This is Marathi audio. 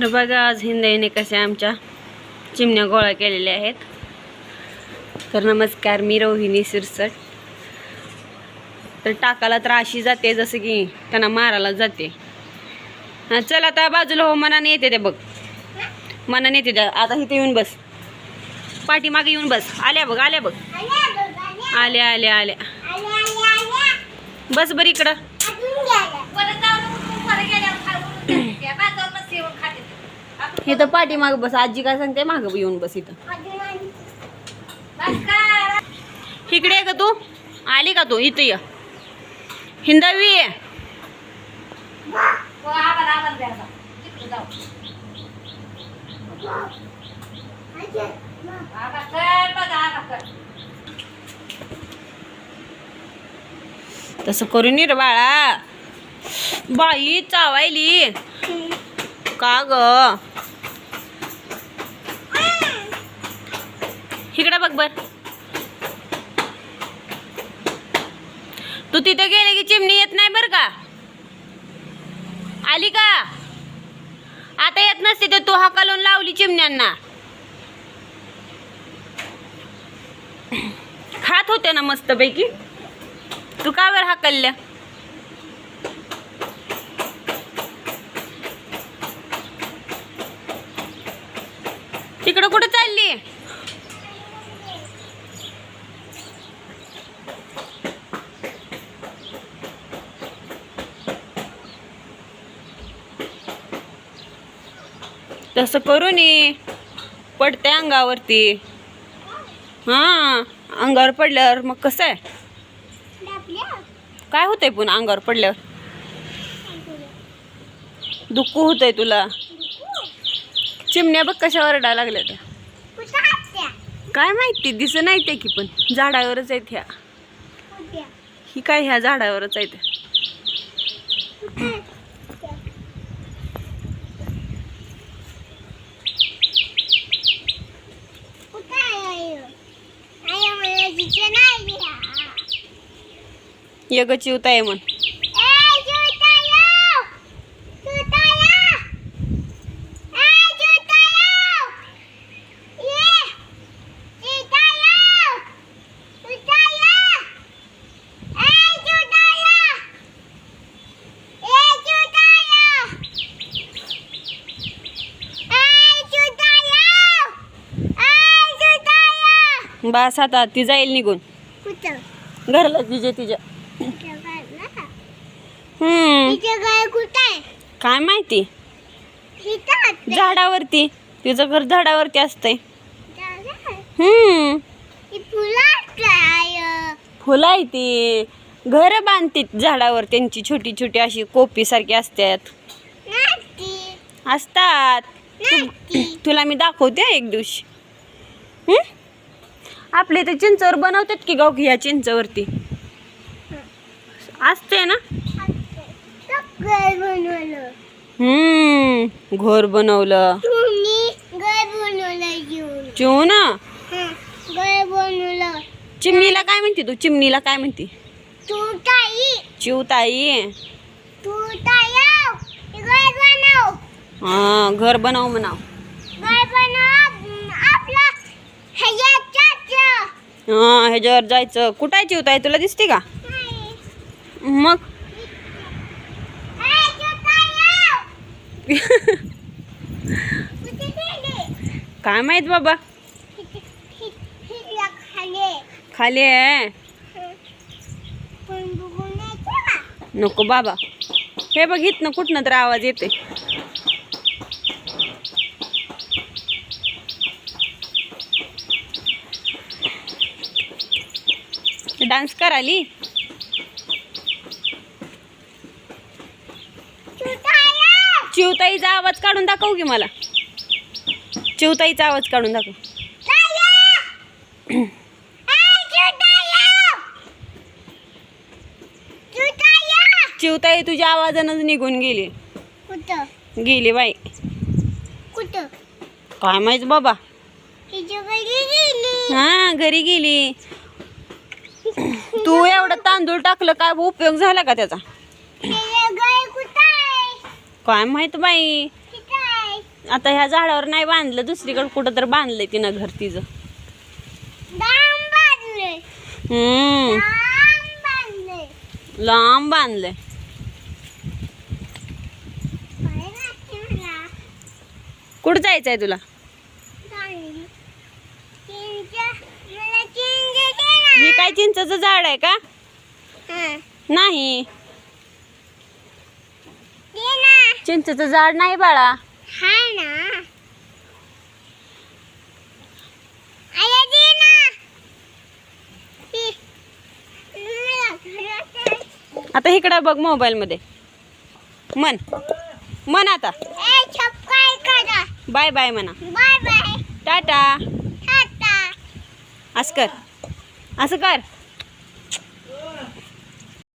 तर बघा आज हिंदईने कशा आमच्या चिमण्या गोळा केलेल्या आहेत. तर नमस्कार मी रोहिणी सिरसट तर टाकाला तर अशी जाते जसं की त्यांना मारायला जाते. हां चल आता बाजूला हो मनाने येते ते बघ. मनाने येते त्या आता इथे येऊन बस. पाठीमागे येऊन बस. आल्या बघ आल्या बघ. आल्या आल्या आल्या. बस बरं इकडं. हे तर पाठीमाग बस आजी काय सांगते माग येऊन बस इथं. इकडे आहे का तू. आली का तू? इथं ये. हिंदावी ये. तसं करू ये रे बाळा. बाई चावायली. का ग? इकडे बघ बर. तू तिथे गेले की चिमणी येत नाही बर का? आली का? आता येत नसते तर तू हाकालून लावली चिमण्यांना. खात होते ना मस्तपैकी. तू का बरं हाकलल्या तिकडं कुठं चालली? तसं करू नये पडते अंगावरती. हां अंगावर पडल्यावर मग कसं आहे? काय होतंय पुन्हा अंगावर पडल्यावर? दुःख होतंय तुला. चिमण्या बघ कशा ओरडा लागल्या त्या. काय माहिती दिसत नाही ते की पण. झाडावरच आहेत ह्या. ही काय ह्या झाडावरच आहेत? यग चिवता आहे म्हण. बास आता ती जाईल निघून. घरला तिच्या तिच्या. काय माहिती? झाडावरती. तिचं घर झाडावरती असतंय. फुलं आहे ती. घर बांधतात झाडावर. त्यांची छोटी छोटी अशी कोपी सारखी असतात. असतात. तुला मी दाखवते एक दिवशी? आपले ते चिंचवर बनवतात की गाव ह्या चिंचवरती? असते ना? हम्म घर बनवलं. चिव ना चिमणीला काय म्हणते तू? चिमणीला काय म्हणते? चिवताई हा घर बनव म्हणाव. हा ह्याच्यावर जायचं. कुठं आहे चिवताई तुला दिसते का? मग? काय माहीत बाबा? खाली आहे. नको बाबा. हे बघ इथनं कुठनं तर आवाज येते डान्स कराली? चिवताईचा आवाज काढून दाखव की मला. चिवताईचा आवाज काढून दाखव. चिवताई तुझ्या आवाजानंच निघून गेली. गेली बाई. काय माहीत बाबा? हा घरी गेली. तू एवढं तांदूळ टाकलं काय उपयोग झाला का त्याचा तिच्या गाय कुठं आहे काय माहीत बाई? आता ह्या झाडावर नाही बांधलं दुसरीकडे कुठं तर बांधलंय तिनं घर तिचं. हम्म. लांब बांधलंय. कुठं जायचंय तुला? ही काय चिंचचं झाड आहे का. नाही दे ना चिंचचं झाड नाही बाळा. हाय ना. आया दे ना. ती. मला घरात आता इकडं बघ मोबाईल मध्ये. मन मन आता. ए छप्पाय करा बाय बाय म्हणा. Bye bye. टाटा. टाटा. असं कर. असं कर.